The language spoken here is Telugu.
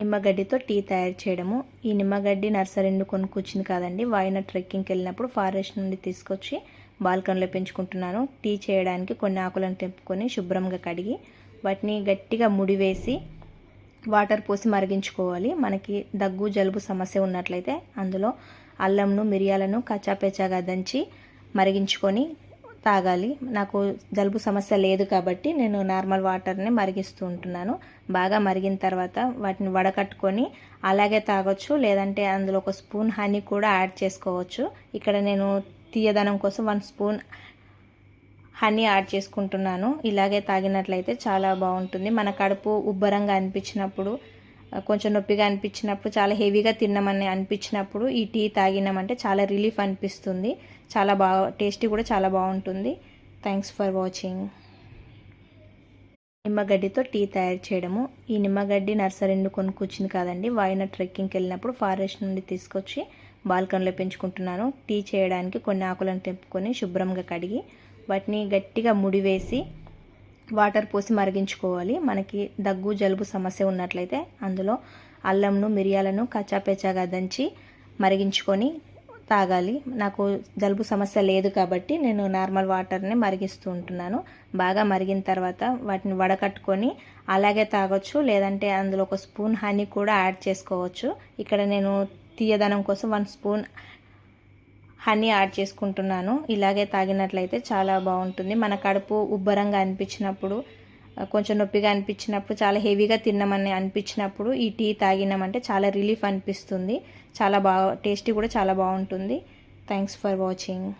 నిమ్మగడ్డితో టీ తయారు చేయడము. ఈ నిమ్మగడ్డి నర్సరీ నుండి కొనుక్కొచ్చింది కాదండి. వాయిన ట్రెక్కింగ్కి వెళ్ళినప్పుడు ఫారెస్ట్ నుండి తీసుకొచ్చి బాల్కనీలో పెంచుకుంటున్నాను. టీ చేయడానికి కొన్ని ఆకులను తెంపుకొని శుభ్రంగా కడిగి వాటిని గట్టిగా ముడివేసి వాటర్ పోసి మరిగించుకోవాలి. మనకి దగ్గు జలుబు సమస్య ఉన్నట్లయితే అందులో అల్లంను మిరియాలను కచ్చాపెచ్చాగా దంచి మరిగించుకొని తాగాలి. నాకు జలుబు సమస్య లేదు కాబట్టి నేను నార్మల్ వాటర్ని మరిగిస్తూ ఉంటున్నాను. బాగా మరిగిన తర్వాత వాటిని వడకట్టుకొని అలాగే తాగొచ్చు. లేదంటే అందులో ఒక స్పూన్ హనీ కూడా యాడ్ చేసుకోవచ్చు. ఇక్కడ నేను తీయదనం కోసం వన్ స్పూన్ హనీ యాడ్ చేసుకుంటున్నాను. ఇలాగే తాగినట్లయితే చాలా బాగుంటుంది. మన కడుపు ఉబ్బరంగా అనిపించినప్పుడు కొంచెం నొప్పిగా అనిపించినప్పుడు చాలా హెవీగా తిన్నామని అనిపించినప్పుడు ఈ టీ తాగినామంటే చాలా రిలీఫ్ అనిపిస్తుంది. చాలా బాగా టేస్టీ కూడా చాలా బాగుంటుంది. థ్యాంక్స్ ఫర్ వాచింగ్ నిమ్మగడ్డితో టీ తయారు చేయడము. ఈ నిమ్మగడ్డి నర్సరీ నుండి కొనుక్కొచ్చింది కాదండి. వాయిన ట్రెక్కింగ్కి వెళ్ళినప్పుడు ఫారెస్ట్ నుండి తీసుకొచ్చి బాల్కనీలో పెంచుకుంటున్నాను. టీ చేయడానికి కొన్ని ఆకులను తెంపుకొని శుభ్రంగా కడిగి వాటిని గట్టిగా ముడివేసి వాటర్ పోసి మరిగించుకోవాలి. మనకి దగ్గు జలుబు సమస్య ఉన్నట్లయితే అందులో అల్లంను మిరియాలను కచ్చాపెచ్చాగా దంచి మరిగించుకొని తాగాలి. నాకు జలుబు సమస్య లేదు కాబట్టి నేను నార్మల్ వాటర్ని మరిగిస్తూ ఉంటున్నాను. బాగా మరిగిన తర్వాత వాటిని వడకట్టుకొని అలాగే తాగొచ్చు. లేదంటే అందులో ఒక స్పూన్ హనీ కూడా యాడ్ చేసుకోవచ్చు. ఇక్కడ నేను తీయదనం కోసం వన్ స్పూన్ హనీ యాడ్ చేసుకుంటున్నాను. ఇలాగే తాగినట్లయితే చాలా బాగుంటుంది. మన కడుపు ఉబ్బరంగా అనిపించినప్పుడు కొంచెం నొప్పిగా అనిపించినప్పుడు చాలా హెవీగా తిన్నామని అనిపించినప్పుడు ఈ టీ తాగినామంటే చాలా రిలీఫ్ అనిపిస్తుంది. చాలా బాగా టేస్టీ కూడా చాలా బాగుంటుంది. Thanks for watching.